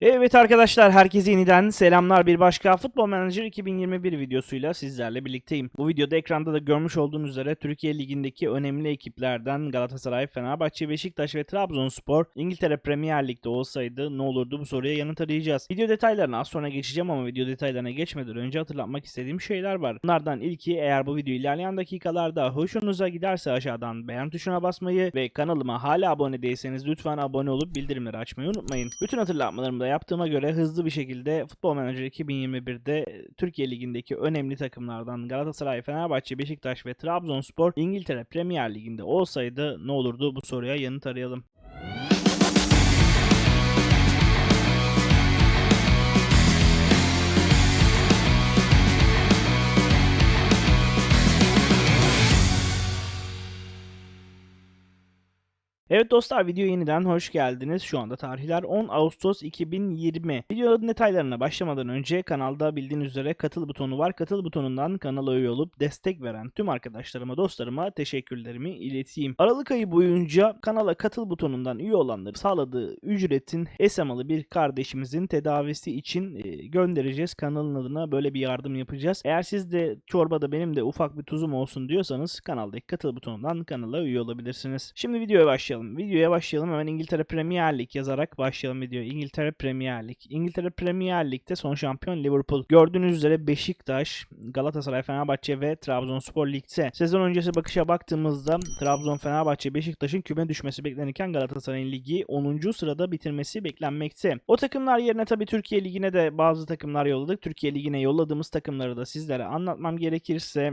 Evet arkadaşlar herkese yeniden selamlar. Bir başka Futbol Manager 2021 videosuyla sizlerle birlikteyim. Bu videoda ekranda da görmüş olduğunuz üzere Türkiye Ligi'ndeki önemli ekiplerden Galatasaray, Fenerbahçe, Beşiktaş ve Trabzonspor İngiltere Premier Lig'de olsaydı ne olurdu bu soruya yanıt arayacağız. Video detaylarına az sonra geçeceğim ama video detaylarına geçmeden önce hatırlatmak istediğim şeyler var. Bunlardan ilki eğer bu video ilerleyen dakikalarda hoşunuza giderse aşağıdan beğen tuşuna basmayı ve kanalıma hala abone değilseniz lütfen abone olup bildirimleri açmayı unutmayın. Bütün hatırlatmalarımı da yaptığıma göre hızlı bir şekilde Futbol Manager 2021'de Türkiye Ligi'ndeki önemli takımlardan Galatasaray, Fenerbahçe, Beşiktaş ve Trabzonspor İngiltere Premier Ligi'nde olsaydı ne olurdu bu soruya yanıt arayalım. Evet dostlar videoya yeniden hoş geldiniz. Şu anda tarihler 10 Ağustos 2020. Videonun detaylarına başlamadan önce kanalda bildiğiniz üzere katıl butonu var. Katıl butonundan kanala üye olup destek veren tüm arkadaşlarıma, dostlarıma teşekkürlerimi ileteyim. Aralık ayı boyunca kanala katıl butonundan üye olanları sağladığı ücretin esemalı bir kardeşimizin tedavisi için e, göndereceğiz. Kanalın adına böyle bir yardım yapacağız. Eğer siz de çorbada benim de ufak bir tuzum olsun diyorsanız kanaldaki katıl butonundan kanala üye olabilirsiniz. Şimdi videoya başlayalım. Videoya başlayalım. Hemen İngiltere Premier Lig yazarak başlayalım video. İngiltere Premier Lig. İngiltere Premier Lig'de son şampiyon Liverpool. Gördüğünüz üzere Beşiktaş, Galatasaray, Fenerbahçe ve Trabzonspor Lig'de. Sezon öncesi bakışa baktığımızda Trabzon, Fenerbahçe, Beşiktaş'ın küme düşmesi beklenirken Galatasaray'ın ligi 10. sırada bitirmesi beklenmekte. O takımlar yerine tabii Türkiye Ligi'ne de bazı takımlar yolladık. Türkiye Ligi'ne yolladığımız takımları da sizlere anlatmam gerekirse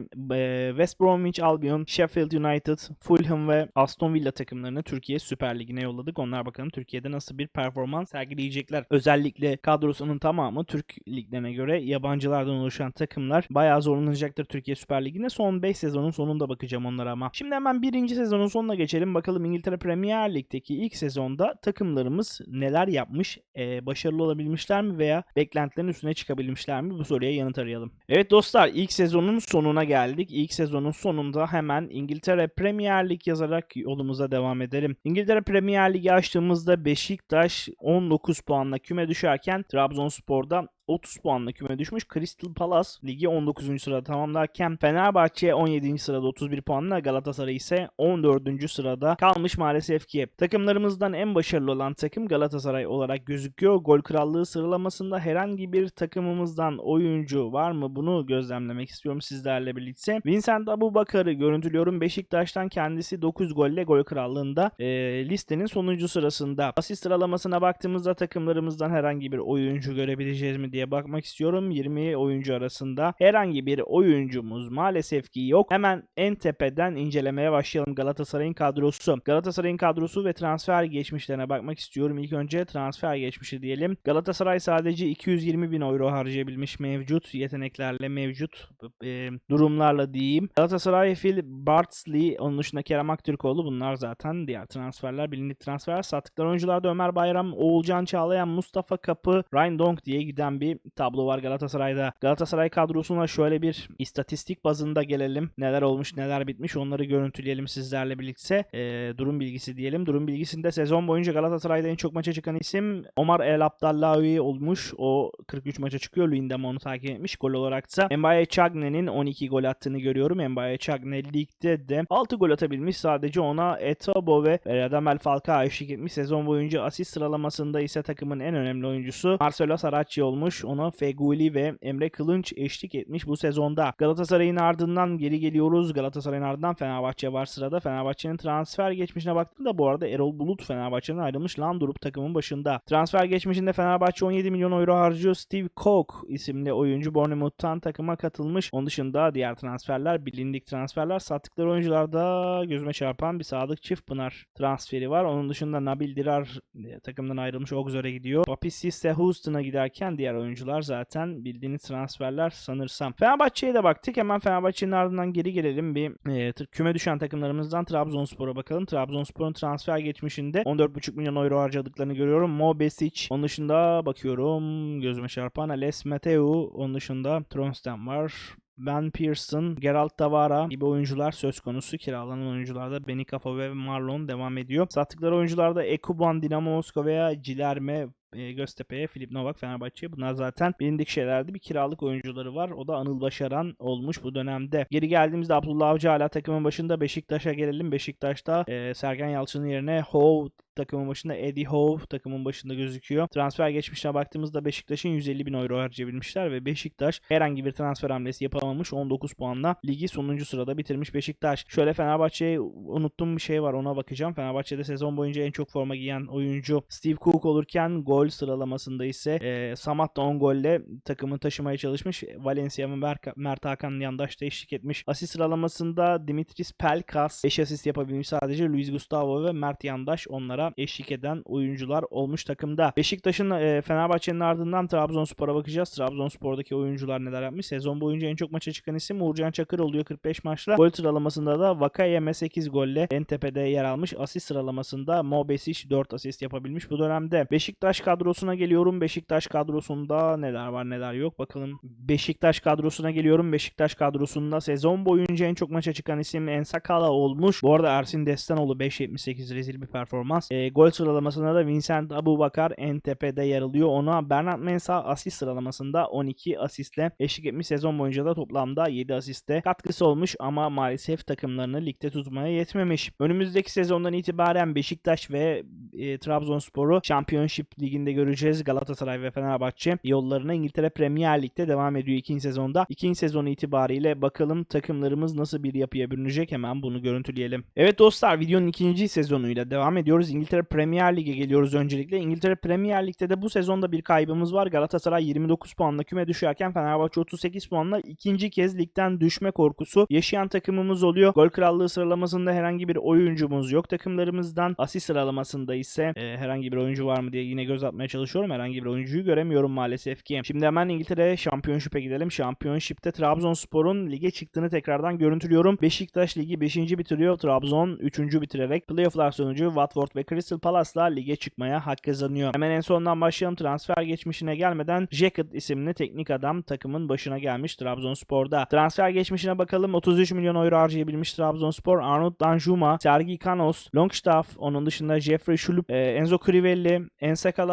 West Bromwich Albion, Sheffield United, Fulham ve Aston Villa takımlarını Türkiye Süper Ligi'ne yolladık. Onlar bakalım Türkiye'de nasıl bir performans sergileyecekler. Özellikle kadrosunun tamamı Türk liglerine göre yabancılardan oluşan takımlar bayağı zorlanacaktır Türkiye Süper Ligi'ne. Son 5 sezonun sonunda bakacağım onlara ama. Şimdi hemen birinci sezonun sonuna geçelim. Bakalım İngiltere Premier Lig'deki ilk sezonda takımlarımız neler yapmış? Ee, başarılı olabilmişler mi veya beklentilerin üstüne çıkabilmişler mi? Bu soruya yanıt arayalım. Evet dostlar ilk sezonun sonuna geldik. İlk sezonun sonunda hemen İngiltere Premier Lig yazarak yolumuza devam edelim. İngiltere Premier Ligi açtığımızda Beşiktaş 19 puanla küme düşerken Trabzonspor'da 30 puanla küme düşmüş. Crystal Palace ligi 19. sırada tamamlarken Fenerbahçe 17. sırada 31 puanla Galatasaray ise 14. sırada kalmış maalesef ki. Takımlarımızdan en başarılı olan takım Galatasaray olarak gözüküyor. Gol krallığı sıralamasında herhangi bir takımımızdan oyuncu var mı bunu gözlemlemek istiyorum sizlerle birlikte. Vincent Abubakar'ı görüntülüyorum. Beşiktaş'tan kendisi 9 golle gol krallığında e, listenin sonuncu sırasında. Asist sıralamasına baktığımızda takımlarımızdan herhangi bir oyuncu görebileceğiz mi diye bakmak istiyorum. 20 oyuncu arasında herhangi bir oyuncumuz maalesef ki yok. Hemen en tepeden incelemeye başlayalım Galatasaray'ın kadrosu. Galatasaray'ın kadrosu ve transfer geçmişlerine bakmak istiyorum. İlk önce transfer geçmişi diyelim. Galatasaray sadece 220 bin euro harcayabilmiş mevcut yeteneklerle mevcut e, durumlarla diyeyim. Galatasaray Phil Bartsley onun dışında Kerem Aktürkoğlu bunlar zaten diğer transferler bilindik transfer. Sattıkları oyuncularda Ömer Bayram, Oğulcan Çağlayan, Mustafa Kapı, Ryan Donk diye giden bir tablo var Galatasaray'da. Galatasaray kadrosuna şöyle bir istatistik bazında gelelim. Neler olmuş neler bitmiş onları görüntüleyelim sizlerle birlikte. Ee, durum bilgisi diyelim. Durum bilgisinde sezon boyunca Galatasaray'da en çok maça çıkan isim Omar El Abdallahi olmuş. O 43 maça çıkıyor. Luyendam onu takip etmiş. Gol olarak da Mbaye Chagne'nin 12 gol attığını görüyorum. Mbaye Chagne ligde de 6 gol atabilmiş. Sadece ona Etabo ve Radamel Falcao eşlik etmiş. Sezon boyunca asist sıralamasında ise takımın en önemli oyuncusu Marcelo Saracchi olmuş. Ona Feguli ve Emre Kılınç eşlik etmiş bu sezonda. Galatasaray'ın ardından geri geliyoruz. Galatasaray'ın ardından Fenerbahçe var sırada. Fenerbahçe'nin transfer geçmişine baktığımda bu arada Erol Bulut Fenerbahçe'den ayrılmış Landrup takımın başında. Transfer geçmişinde Fenerbahçe 17 milyon euro harcıyor. Steve Koch isimli oyuncu Bournemouth'tan takıma katılmış. Onun dışında diğer transferler, bilindik transferler. Sattıkları oyuncularda gözüme çarpan bir Sadık Çiftpınar transferi var. Onun dışında Nabil Dirar e, takımdan ayrılmış Auxerre'e gidiyor. Papi ise Houston'a giderken diğer oyuncular zaten bildiğiniz transferler sanırsam. Fenerbahçe'ye de baktık. Hemen Fenerbahçe'nin ardından geri gelelim. Bir e, küme düşen takımlarımızdan Trabzonspor'a bakalım. Trabzonspor'un transfer geçmişinde 14,5 milyon euro harcadıklarını görüyorum. Mo Besic. Onun dışında bakıyorum gözüme çarpan Ales Mateu. Onun dışında Tronstam var. Ben Pearson, Geralt Tavara gibi oyuncular söz konusu. Kiralanan oyuncularda Beni Kafa ve Marlon devam ediyor. Sattıkları oyuncularda Ekuban, Dinamo Moskova veya Cilerme e, Göztepe'ye, Filip Novak Fenerbahçe'ye. Bunlar zaten bilindik şeylerdi. Bir kiralık oyuncuları var. O da Anıl Başaran olmuş bu dönemde. Geri geldiğimizde Abdullah Avcı hala takımın başında. Beşiktaş'a gelelim. Beşiktaş'ta e, Sergen Yalçın'ın yerine Hov takımın başında Eddie Howe takımın başında gözüküyor. Transfer geçmişine baktığımızda Beşiktaş'ın 150 bin euro harcayabilmişler ve Beşiktaş herhangi bir transfer hamlesi yapamamış 19 puanla ligi sonuncu sırada bitirmiş Beşiktaş. Şöyle Fenerbahçe'ye unuttuğum bir şey var ona bakacağım. Fenerbahçe'de sezon boyunca en çok forma giyen oyuncu Steve Cook olurken gol sıralamasında ise e, Samat da 10 golle takımı taşımaya çalışmış. Valencia ve Mer- Mert Hakan yandaşta eşlik etmiş. Asist sıralamasında Dimitris Pelkas 5 asist yapabilmiş sadece. Luis Gustavo ve Mert Yandaş onlara eşlik eden oyuncular olmuş takımda. Beşiktaş'ın e, Fenerbahçe'nin ardından Trabzonspor'a bakacağız. Trabzonspor'daki oyuncular neler yapmış? Sezon boyunca en çok maça çıkan isim Uğurcan Çakır oluyor 45 maçla. Gol sıralamasında da Vakayeme 8 golle en tepede yer almış. Asist sıralamasında Mo Besic 4 asist yapabilmiş bu dönemde. Beşiktaş kadrosuna geliyorum. Beşiktaş kadrosunda neler var neler yok. Bakalım Beşiktaş kadrosuna geliyorum. Beşiktaş kadrosunda sezon boyunca en çok maça çıkan isim Ensakala olmuş. Bu arada Ersin Destanoğlu 5.78 rezil bir performans. E, gol sıralamasında da Vincent Abubakar en tepede yer alıyor. Ona Bernard Mensah asist sıralamasında 12 asistle eşlik etmiş. Sezon boyunca da toplamda 7 asiste katkısı olmuş ama maalesef takımlarını ligde tutmaya yetmemiş. Önümüzdeki sezondan itibaren Beşiktaş ve e, Trabzonspor'u Championship Ligi'nde göreceğiz. Galatasaray ve Fenerbahçe yollarına İngiltere Premier Lig'de devam ediyor ikinci sezonda. İkinci sezon itibariyle bakalım takımlarımız nasıl bir yapıya bürünecek hemen bunu görüntüleyelim. Evet dostlar videonun ikinci sezonuyla devam ediyoruz. İngiltere Premier Lig'e geliyoruz öncelikle. İngiltere Premier Lig'de de bu sezonda bir kaybımız var. Galatasaray 29 puanla küme düşerken Fenerbahçe 38 puanla ikinci kez ligden düşme korkusu yaşayan takımımız oluyor. Gol krallığı sıralamasında herhangi bir oyuncumuz yok takımlarımızdan. Asist sıralamasında ise e, herhangi bir oyuncu var mı diye yine göz atmaya çalışıyorum. Herhangi bir oyuncuyu göremiyorum maalesef ki. Şimdi hemen İngiltere Championship'e gidelim. Championship'te Trabzonspor'un lige çıktığını tekrardan görüntülüyorum. Beşiktaş ligi 5. bitiriyor. Trabzon 3. bitirerek playofflar sonucu Watford ve Crystal Palace'la lige çıkmaya hak kazanıyor. Hemen en sondan başlayalım. Transfer geçmişine gelmeden Jacket isimli teknik adam takımın başına gelmiş Trabzonspor'da. Transfer geçmişine bakalım. 33 milyon euro harcayabilmiş Trabzonspor. Arnold Danjuma, Sergi Canos, Longstaff, onun dışında Jeffrey Schlupp, e, Enzo Crivelli,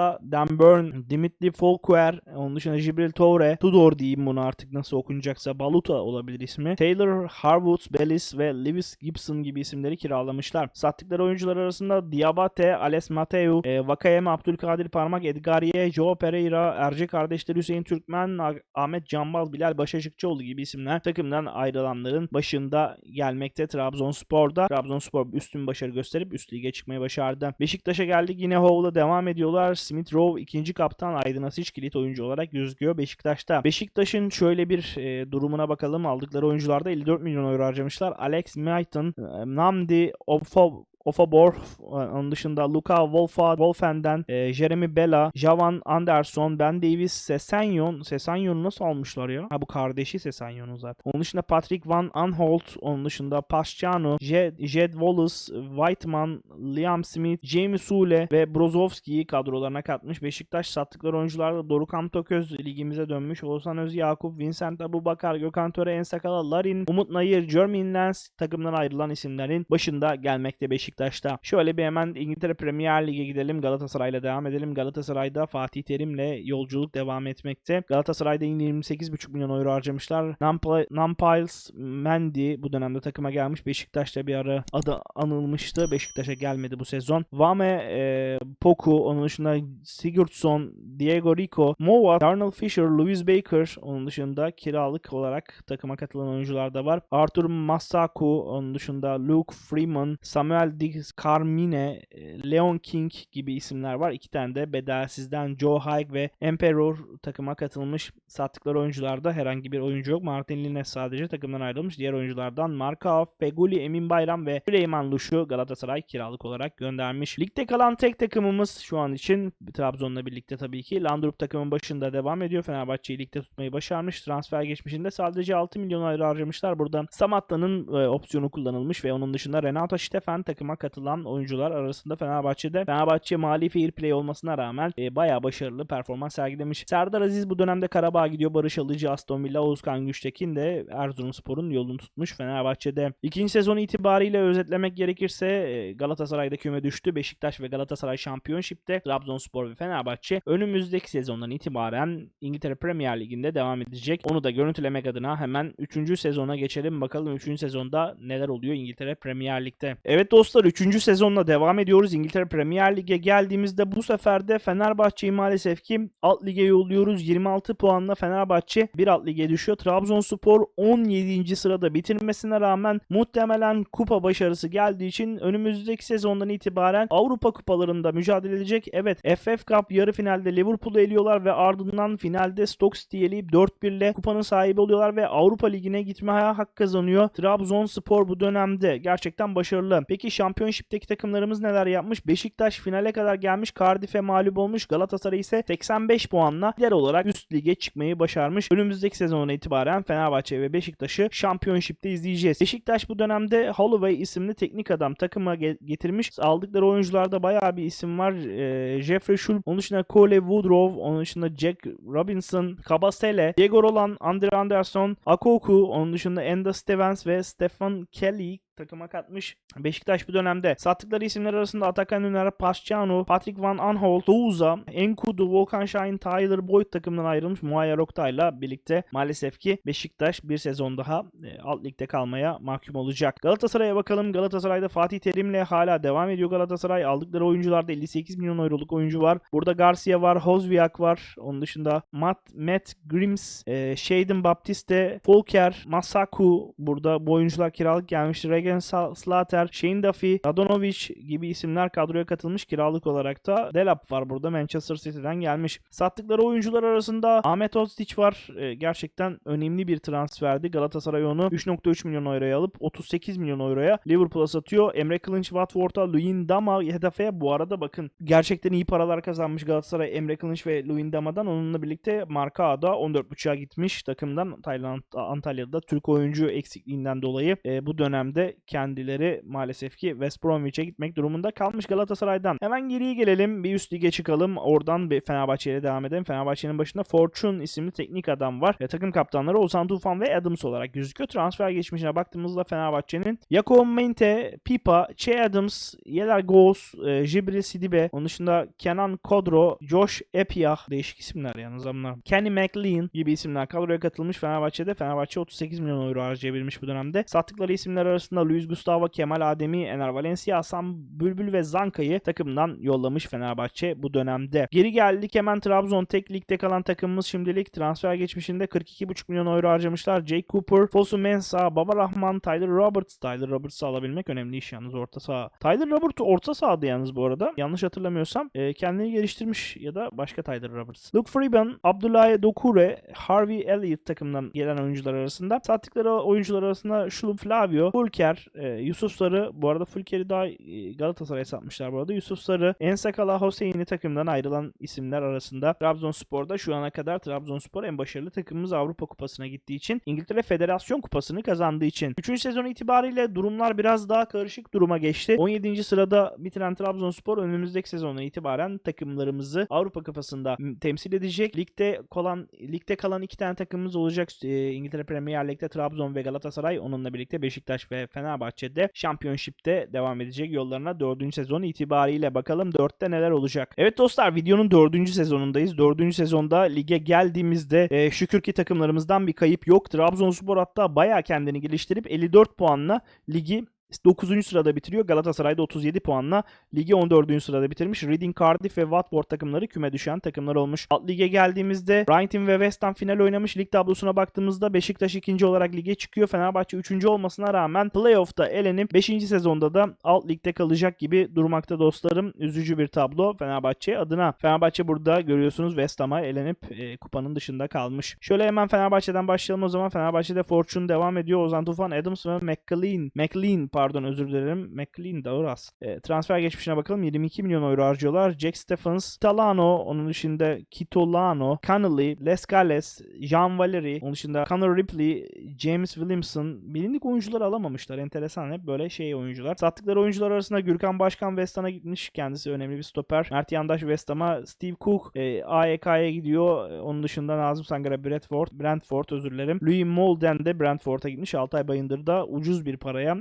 Ensakala, Dan Burn, Dimitri Folquer, onun dışında Jibril Toure, Tudor diyeyim bunu artık nasıl okunacaksa Baluta olabilir ismi. Taylor, Harwood, Bellis ve Lewis Gibson gibi isimleri kiralamışlar. Sattıkları oyuncular arasında Diabate, Ales Mateu, e, Vakayeme, Abdülkadir Parmak, Edgariye, Joe Pereira, Erce kardeşleri Hüseyin Türkmen, Ah- Ahmet Canbal, Bilal Başaşıkçıoğlu gibi isimler takımdan ayrılanların başında gelmekte Trabzonspor'da. Trabzonspor üstün başarı gösterip üst lige çıkmayı başardı. Beşiktaş'a geldik yine How'la devam ediyorlar. Smith Rowe ikinci kaptan Aydın Asiç kilit oyuncu olarak gözüküyor Beşiktaş'ta. Beşiktaş'ın şöyle bir e, durumuna bakalım. Aldıkları oyuncularda 54 milyon euro harcamışlar. Alex Mayton, e, Namdi Ofo Ofabor, onun dışında Luka Wolfa, Wolfen'den e, Jeremy Bella, Javan Anderson, Ben Davis, Sesenyon. Sesenyon'u nasıl almışlar ya? Ha bu kardeşi Sesenyon'un zaten. Onun dışında Patrick Van Aanholt, onun dışında Pasciano, Jed, Jed Wallace, Whiteman, Liam Smith, Jamie Sule ve Brozovski'yi kadrolarına katmış. Beşiktaş sattıkları oyuncularla Dorukhan Toköz ligimize dönmüş. Oğuzhan Öz Yakup, Vincent Abubakar, Gökhan Töre, Ensakala, Larin, Umut Nayır, Jermaine Lens takımdan ayrılan isimlerin başında gelmekte Beşiktaş'ta. Şöyle bir hemen İngiltere Premier Lig'e gidelim. Galatasaray'la devam edelim. Galatasaray'da Fatih Terim'le yolculuk devam etmekte. Galatasaray'da yine 28,5 milyon euro harcamışlar. Nampiles Mendy bu dönemde takıma gelmiş. Beşiktaş'ta bir ara adı anılmıştı. Beşiktaş'a gelmedi bu sezon. Vame, e, Poku, onun dışında Sigurdsson, Diego Rico, Mova, Darnell Fisher, Louis Baker, onun dışında kiralık olarak takıma katılan oyuncular da var. Arthur Masaku, onun dışında Luke Freeman, Samuel Diggs, Carmine, e, Leon King gibi isimler var. İki tane de bedelsizden Joe Haig ve Emperor takıma katılmış. Sattıkları oyuncularda herhangi bir oyuncu yok. Martin Lines sadece takımdan ayrılmış. Diğer oyunculardan Markov, Feguli, Emin Bayram ve Süleyman Luş'u Galatasaray kiralık olarak göndermiş. Ligde kalan tek takımımız şu an için Trabzon'la birlikte tabii ki. Landrup takımın başında devam ediyor. Fenerbahçe'yi ligde tutmayı başarmış. Transfer geçmişinde sadece 6 milyon euro harcamışlar. Burada Samatta'nın e, opsiyonu kullanılmış ve onun dışında Renato Steffen takıma takıma katılan oyuncular arasında Fenerbahçe'de Fenerbahçe mali fair play olmasına rağmen e, bayağı başarılı performans sergilemiş. Serdar Aziz bu dönemde Karabağ gidiyor. Barış Alıcı, Aston Villa, Oğuzkan Güçtekin de Erzurumspor'un yolunu tutmuş Fenerbahçe'de. İkinci sezon itibariyle özetlemek gerekirse e, Galatasaray'da küme düştü. Beşiktaş ve Galatasaray Şampiyonşip'te Trabzonspor ve Fenerbahçe önümüzdeki sezondan itibaren İngiltere Premier Ligi'nde devam edecek. Onu da görüntülemek adına hemen 3. sezona geçelim. Bakalım 3. sezonda neler oluyor İngiltere Premier Lig'de. Evet dostlar 3. sezonla devam ediyoruz. İngiltere Premier Lig'e geldiğimizde bu sefer de Fenerbahçe'yi maalesef ki alt lige yolluyoruz. 26 puanla Fenerbahçe bir alt lige düşüyor. Trabzonspor 17. sırada bitirmesine rağmen muhtemelen kupa başarısı geldiği için önümüzdeki sezondan itibaren Avrupa kupalarında mücadele edecek. Evet FF Cup yarı finalde Liverpool'u eliyorlar ve ardından finalde Stoke City'yi eleyip 4-1 ile kupanın sahibi oluyorlar ve Avrupa Ligi'ne gitmeye hak kazanıyor. Trabzonspor bu dönemde gerçekten başarılı. Peki Şampiyonşip'teki takımlarımız neler yapmış? Beşiktaş finale kadar gelmiş. Cardiff'e mağlup olmuş. Galatasaray ise 85 puanla lider olarak üst lige çıkmayı başarmış. Önümüzdeki sezona itibaren Fenerbahçe ve Beşiktaş'ı Şampiyonşip'te izleyeceğiz. Beşiktaş bu dönemde Holloway isimli teknik adam takıma ge- getirmiş. Aldıkları oyuncularda bayağı bir isim var. Ee, Jeffrey Schultz, onun dışında Cole Woodrow, onun dışında Jack Robinson, Kabasele, Diego Roland, Andre Anderson, Akoku, onun dışında Enda Stevens ve Stefan Kelly takıma katmış. Beşiktaş bu dönemde sattıkları isimler arasında Atakan Üner, Pasciano, Patrick Van Aanholt, Souza, Enkudu, Volkan Şahin, Tyler Boyd takımından ayrılmış Muayyer Oktay'la birlikte maalesef ki Beşiktaş bir sezon daha e, alt ligde kalmaya mahkum olacak. Galatasaray'a bakalım. Galatasaray'da Fatih Terim'le hala devam ediyor Galatasaray. Aldıkları oyuncularda 58 milyon euroluk oyuncu var. Burada Garcia var, Hozviak var. Onun dışında Matt, Matt Grims, e, Shaden Baptiste, Folker, Masaku. Burada bu oyuncular kiralık gelmiştir. Sa- Slater, Shane Duffy, Radonovic gibi isimler kadroya katılmış kiralık olarak da Delap var burada Manchester City'den gelmiş. Sattıkları oyuncular arasında Ahmet Ostić var. Ee, gerçekten önemli bir transferdi. Galatasaray onu 3.3 milyon euroya alıp 38 milyon euroya Liverpool'a satıyor. Emre Kılınç Watford'a Luyendama hedefe bu arada bakın gerçekten iyi paralar kazanmış Galatasaray Emre Kılınç ve Luyendama'dan onunla birlikte Marka A'da 14.5'a gitmiş takımdan Tayland Antalya'da Türk oyuncu eksikliğinden dolayı e, bu dönemde kendileri maalesef ki West Bromwich'e gitmek durumunda kalmış Galatasaray'dan. Hemen geriye gelelim. Bir üst lige çıkalım. Oradan bir Fenerbahçe ile devam edelim. Fenerbahçe'nin başında Fortune isimli teknik adam var. E, takım kaptanları Ozan Tufan ve Adams olarak gözüküyor. Transfer geçmişine baktığımızda Fenerbahçe'nin Jakob Mente, Pipa, Che Adams, Yeler Goz, e, Jibril Sidibe, onun dışında Kenan Kodro, Josh Epiah, değişik isimler yalnız bunlar. Kenny McLean gibi isimler kadroya katılmış Fenerbahçe'de. Fenerbahçe 38 milyon euro harcayabilmiş bu dönemde. Sattıkları isimler arasında Luis Gustavo, Kemal Ademi, Ener Valencia, Hasan Bülbül ve Zanka'yı takımdan yollamış Fenerbahçe bu dönemde. Geri geldik hemen Trabzon tek ligde kalan takımımız şimdilik transfer geçmişinde 42,5 milyon euro harcamışlar. Jake Cooper, Fosu Mensah, Baba Rahman, Tyler Roberts. Tyler Roberts'ı alabilmek önemli iş yalnız orta saha. Tyler Roberts orta sahada yalnız bu arada. Yanlış hatırlamıyorsam e, kendini geliştirmiş ya da başka Tyler Roberts. Luke Freeman, Abdullah Dokure, Harvey Elliott takımdan gelen oyuncular arasında. Sattıkları oyuncular arasında Şulum Flavio, Fulker, e, Yusuf Sarı. Bu arada Fulker'i daha e, Galatasaray'a satmışlar bu arada. Yusuf Sarı, Ensakala Hoseyni takımdan ayrılan isimler arasında. Trabzonspor'da şu ana kadar Trabzonspor en başarılı takımımız Avrupa Kupası'na gittiği için İngiltere Federasyon Kupası'nı kazandığı için. 3. sezon itibariyle durumlar biraz daha karışık duruma geçti. 17. sırada bitiren Trabzonspor önümüzdeki sezondan itibaren takımlarımızı Avrupa Kupası'nda temsil edecek. Ligde kalan ligde kalan iki tane takımımız olacak. Ee, İngiltere Premier Lig'de Trabzon ve Galatasaray. Onunla birlikte Beşiktaş ve Fenerbahçe'de Şampiyonşip'te devam edecek yollarına 4. sezon itibariyle bakalım 4'te neler olacak. Evet dostlar videonun 4. sezonundayız. 4. sezonda lige geldiğimizde e, şükür ki takımlarımızdan bir kayıp yok. Trabzonspor hatta bayağı kendini geliştirip 54 puanla ligi 9. sırada bitiriyor. Galatasaray da 37 puanla ligi 14. sırada bitirmiş. Reading, Cardiff ve Watford takımları küme düşen takımlar olmuş. Alt lige geldiğimizde Brighton ve West Ham final oynamış. Lig tablosuna baktığımızda Beşiktaş ikinci olarak lige çıkıyor. Fenerbahçe 3. olmasına rağmen playoff'ta elenip 5. sezonda da alt ligde kalacak gibi durmakta dostlarım. Üzücü bir tablo Fenerbahçe adına. Fenerbahçe burada görüyorsunuz West Ham'a elenip e, kupanın dışında kalmış. Şöyle hemen Fenerbahçe'den başlayalım o zaman. Fenerbahçe'de Fortune devam ediyor. Ozan Tufan, Adams ve McLean. McLean pardon pardon özür dilerim. McLean Dauras. E, transfer geçmişine bakalım. 22 milyon euro harcıyorlar. Jack Stephens, Talano, onun dışında Kitolano, Connolly, Les Gales, Jean Valery, onun dışında Connor Ripley, James Williamson. Bilindik oyuncuları alamamışlar. Enteresan hep böyle şey oyuncular. Sattıkları oyuncular arasında Gürkan Başkan West Ham'a gitmiş. Kendisi önemli bir stoper. Mert Yandaş West Ham'a, Steve Cook e, AEK'ya gidiyor. E, Onun dışında Nazım Sangara Brentford, Brentford özür dilerim. Louis Molden de Brentford'a gitmiş. Altay Bayındır da ucuz bir paraya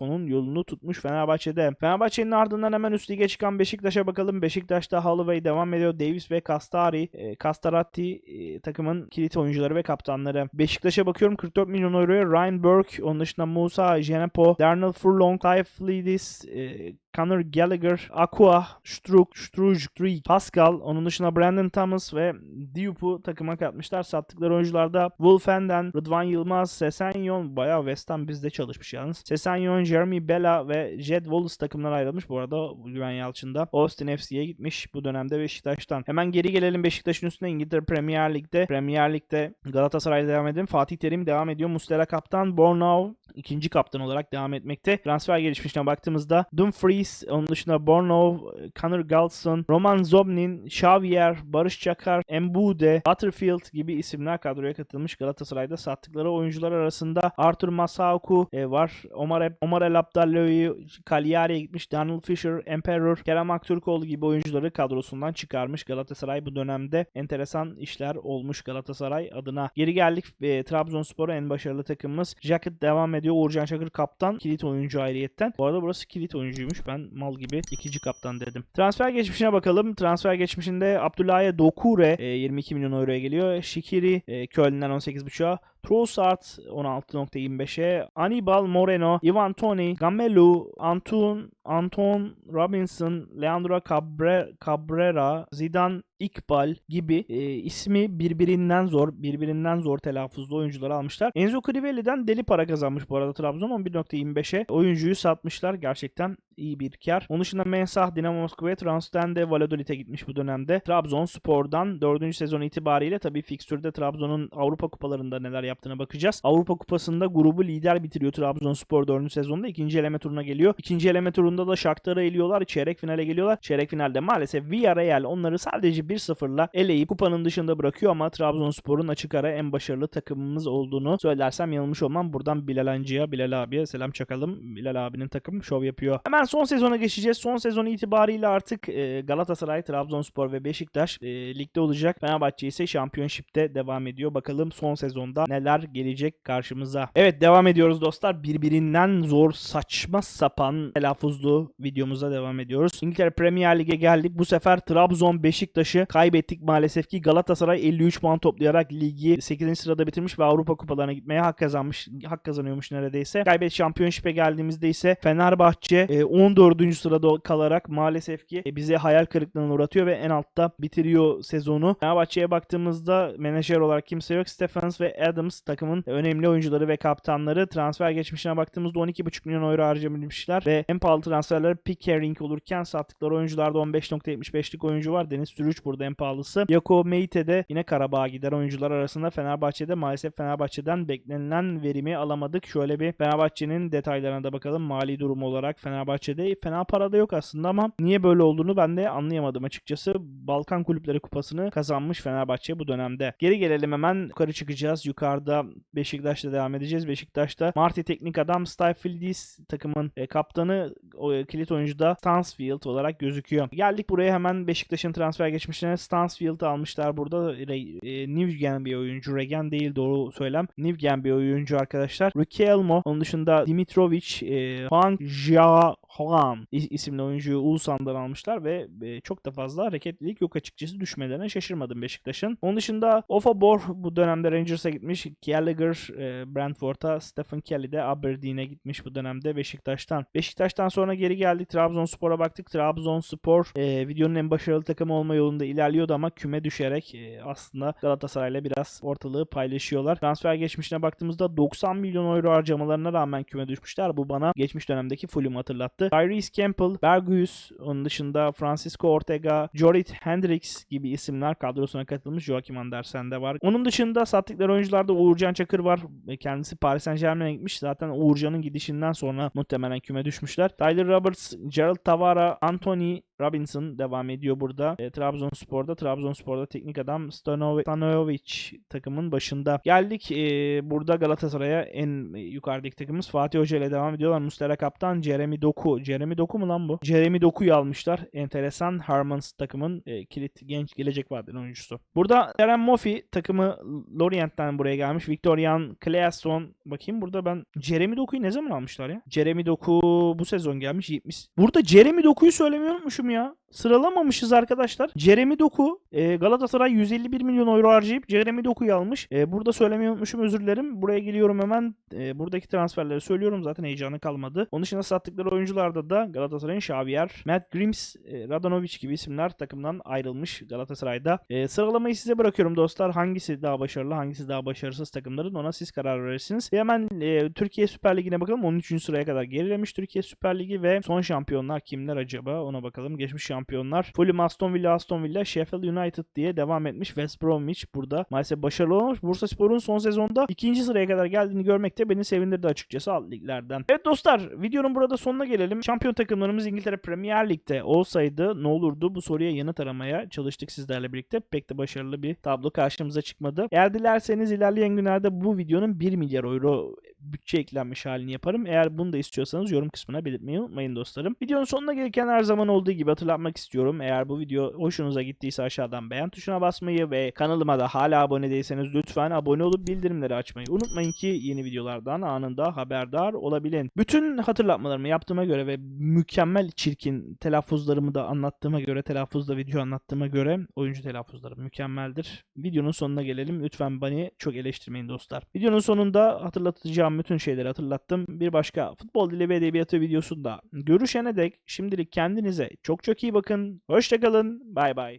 Monaco'nun yolunu tutmuş Fenerbahçe'de. Fenerbahçe'nin ardından hemen üst lige çıkan Beşiktaş'a bakalım. Beşiktaş'ta Holloway devam ediyor. Davis ve Castari, e, Castaratti e, takımın kilit oyuncuları ve kaptanları. Beşiktaş'a bakıyorum 44 milyon euroya Ryan Burke, onun dışında Musa Jenepo, Darnell Furlong, Tyflidis, e, Conor Gallagher, Aqua, Struk, Struj, Struik, Pascal, onun dışında Brandon Thomas ve Diop'u takıma katmışlar. Sattıkları oyuncularda Wolfenden, Rıdvan Yılmaz, Sesenyon, bayağı West Ham bizde çalışmış yalnız. Sesenyon, Jeremy Bella ve Jed Wallace takımdan ayrılmış. Bu arada Güven Yalçın'da Austin FC'ye gitmiş bu dönemde Beşiktaş'tan. Hemen geri gelelim Beşiktaş'ın üstüne İngiltere Premier Lig'de. Premier Lig'de Galatasaray'da devam edelim. Fatih Terim devam ediyor. Mustera kaptan, Bornau ikinci kaptan olarak devam etmekte. Transfer gelişmişine baktığımızda Dumfries, onun dışında Bornau, Conor Galson, Roman Zobnin, Xavier, Barış Çakar, Embude, Butterfield gibi isimler kadroya katılmış. Galatasaray'da sattıkları oyuncular arasında Arthur Masauku e, var. Omar, Omar El Abdallo'yu Cagliari'ye gitmiş. Daniel Fisher, Emperor, Kerem Aktürkoğlu gibi oyuncuları kadrosundan çıkarmış. Galatasaray bu dönemde enteresan işler olmuş Galatasaray adına. Geri geldik e, Trabzonspor'a en başarılı takımımız. Jacket devam ediyor. Uğurcan Çakır kaptan. Kilit oyuncu ayrıyetten. Bu arada burası kilit oyuncuymuş. Ben mal gibi ikinci kaptan dedim. Transfer geçmişine bakalım. Transfer geçmişinde Abdullahi Dokure e, 22 milyon euroya geliyor. Shikiri e, Köln'den 18.5'a. Trossard 16.25'e, Anibal Moreno, Ivan Toni, Gamelu, Antun, Anton Robinson, Leandro Cabre, Cabrera, Zidane İkbal gibi e, ismi birbirinden zor, birbirinden zor telaffuzlu oyuncuları almışlar. Enzo Crivelli'den deli para kazanmış bu arada Trabzon 11.25'e. Oyuncuyu satmışlar. Gerçekten iyi bir kar. Onun dışında Mensah, Dinamo Moskova, Trans'ten de Valladolid'e gitmiş bu dönemde. Trabzon Spor'dan 4. sezon itibariyle tabii fikstürde Trabzon'un Avrupa kupalarında neler yaptığına bakacağız. Avrupa kupasında grubu lider bitiriyor Trabzonspor 4. sezonda. ikinci eleme turuna geliyor. İkinci eleme turunda da Shakhtar'ı eliyorlar. Çeyrek finale geliyorlar. Çeyrek finalde maalesef Villarreal onları sadece 1-0'la eleyip kupanın dışında bırakıyor ama Trabzonspor'un açık ara en başarılı takımımız olduğunu söylersem yanılmış olmam. Buradan Bilal Hancı'ya, Bilal abiye selam çakalım. Bilal abinin takım şov yapıyor. Hemen son sezona geçeceğiz. Son sezon itibariyle artık e, Galatasaray, Trabzonspor ve Beşiktaş e, ligde olacak. Fenerbahçe ise şampiyonşipte devam ediyor. Bakalım son sezonda neler gelecek karşımıza. Evet devam ediyoruz dostlar. Birbirinden zor saçma sapan telaffuzlu videomuza devam ediyoruz. İngiltere Premier Lig'e geldik. Bu sefer Trabzon Beşiktaş'ı kaybettik maalesef ki Galatasaray 53 puan toplayarak ligi 8. sırada bitirmiş ve Avrupa kupalarına gitmeye hak kazanmış. Hak kazanıyormuş neredeyse. Kaybet şampiyonşipe geldiğimizde ise Fenerbahçe e, 14. sırada kalarak maalesef ki e, bize hayal kırıklığına uğratıyor ve en altta bitiriyor sezonu. Fenerbahçe'ye baktığımızda menajer olarak kimse yok. Stephens ve Adams takımın önemli oyuncuları ve kaptanları. Transfer geçmişine baktığımızda 12,5 milyon euro harcamışlar ve en pahalı transferler Pickering olurken sattıkları oyuncularda 15.75'lik oyuncu var. Deniz Sürüç burada en pahalısı. Yako Meite de yine Karabağ'a gider oyuncular arasında Fenerbahçe'de maalesef Fenerbahçe'den beklenilen verimi alamadık. Şöyle bir Fenerbahçe'nin detaylarına da bakalım. Mali durum olarak Fenerbahçe'de fena para da yok aslında ama niye böyle olduğunu ben de anlayamadım açıkçası. Balkan Kulüpleri Kupası'nı kazanmış Fenerbahçe bu dönemde. Geri gelelim hemen yukarı çıkacağız. Yukarıda Beşiktaş'ta devam edeceğiz. Beşiktaş'ta Marti teknik adam Stifildis takımın e, kaptanı o, e, kilit oyuncu da Stansfield olarak gözüküyor. Geldik buraya hemen Beşiktaş'ın transfer geçmişine Stansfield'ı almışlar burada. E, Nivgen bir oyuncu. Regen değil doğru söylem. Nivgen bir oyuncu arkadaşlar. Riquelme onun dışında Dimitrovic, e, Huang Jia Hogan isimli oyuncuyu Ulsan'dan almışlar ve e, çok da fazla hareketlilik yok açıkçası düşmelerine şaşırmadım Beşiktaş'ın. Onun dışında Ofabor bu dönemde Rangers'a gitmiş. Gallagher e, Brentford'a, Stephen Kelly de Aberdeen'e gitmiş bu dönemde Beşiktaş'tan. Beşiktaş'tan sonra geri geldik. Trabzonspor'a baktık. Trabzonspor e, videonun en başarılı takımı olma yolunda ilerliyordu ama küme düşerek aslında Galatasaray'la biraz ortalığı paylaşıyorlar. Transfer geçmişine baktığımızda 90 milyon euro harcamalarına rağmen küme düşmüşler. Bu bana geçmiş dönemdeki Fulham'ı hatırlattı. Yaptı. Tyrese Campbell, Bergius, onun dışında Francisco Ortega, Jorit Hendricks gibi isimler kadrosuna katılmış. Joachim Andersen de var. Onun dışında sattıkları oyuncularda Uğurcan Çakır var. Kendisi Paris Saint Germain'e gitmiş. Zaten Uğurcan'ın gidişinden sonra muhtemelen küme düşmüşler. Tyler Roberts, Gerald Tavara, Anthony Robinson devam ediyor burada. E, Trabzonspor'da. Trabzonspor'da teknik adam Stanovi- Stanovic takımın başında. Geldik e, burada Galatasaray'a en yukarıdaki takımımız Fatih Hoca ile devam ediyorlar. Mustera kaptan Jeremy Doku. Jeremy Doku mu lan bu? Jeremy Doku'yu almışlar. Enteresan. Harmons takımın e, kilit genç gelecek vadeli oyuncusu. Burada Eren Moffi takımı Lorient'ten buraya gelmiş. Victorian Claesson. Bakayım burada ben Jeremy Doku'yu ne zaman almışlar ya? Jeremy Doku bu sezon gelmiş 70. Burada Jeremy Doku'yu söylemeyi unutmuşum ya. Sıralamamışız arkadaşlar. Jeremy Doku e, Galatasaray 151 milyon euro harcayıp Jeremy Doku'yu almış. E, burada söylemeyi unutmuşum özür dilerim. Buraya geliyorum hemen. E, buradaki transferleri söylüyorum zaten heyecanı kalmadı. Onun dışında sattıkları oyuncularda da Galatasaray'ın Xavier, Matt Grims, e, Radanovic gibi isimler takımdan ayrılmış Galatasaray'da. E, sıralamayı size bırakıyorum dostlar. Hangisi daha başarılı, hangisi daha başarısız takımların ona siz karar verirsiniz. Ve hemen e, Türkiye Süper Ligi'ne bakalım. 13. sıraya kadar gerilemiş Türkiye Süper Ligi ve son şampiyonlar kimler acaba? Ona bakalım. Geçmiş şampiyonlar. Fulham, Aston Villa, Aston Villa, Sheffield United diye devam etmiş. West Bromwich burada maalesef başarılı olmamış. Bursa Spor'un son sezonda ikinci sıraya kadar geldiğini görmek de beni sevindirdi açıkçası alt liglerden. Evet dostlar videonun burada sonuna gelelim. Şampiyon takımlarımız İngiltere Premier Lig'de olsaydı ne olurdu? Bu soruya yanıt aramaya çalıştık sizlerle birlikte. Pek de başarılı bir tablo karşımıza çıkmadı. Eğer dilerseniz ilerleyen günlerde bu videonun 1 milyar euro bütçe eklenmiş halini yaparım. Eğer bunu da istiyorsanız yorum kısmına belirtmeyi unutmayın dostlarım. Videonun sonuna gelirken her zaman olduğu gibi hatırlatmak istiyorum. Eğer bu video hoşunuza gittiyse aşağıdan beğen tuşuna basmayı ve kanalıma da hala abone değilseniz lütfen abone olup bildirimleri açmayı unutmayın ki yeni videolardan anında haberdar olabilin. Bütün hatırlatmalarımı yaptığıma göre ve mükemmel çirkin telaffuzlarımı da anlattığıma göre, telaffuzda video anlattığıma göre oyuncu telaffuzlarım mükemmeldir. Videonun sonuna gelelim. Lütfen beni çok eleştirmeyin dostlar. Videonun sonunda hatırlatacağım bütün şeyleri hatırlattım. Bir başka futbol dili ve edebiyatı videosunda görüşene dek şimdilik kendinize çok çok iyi bakın. Hoşçakalın. Bay bay.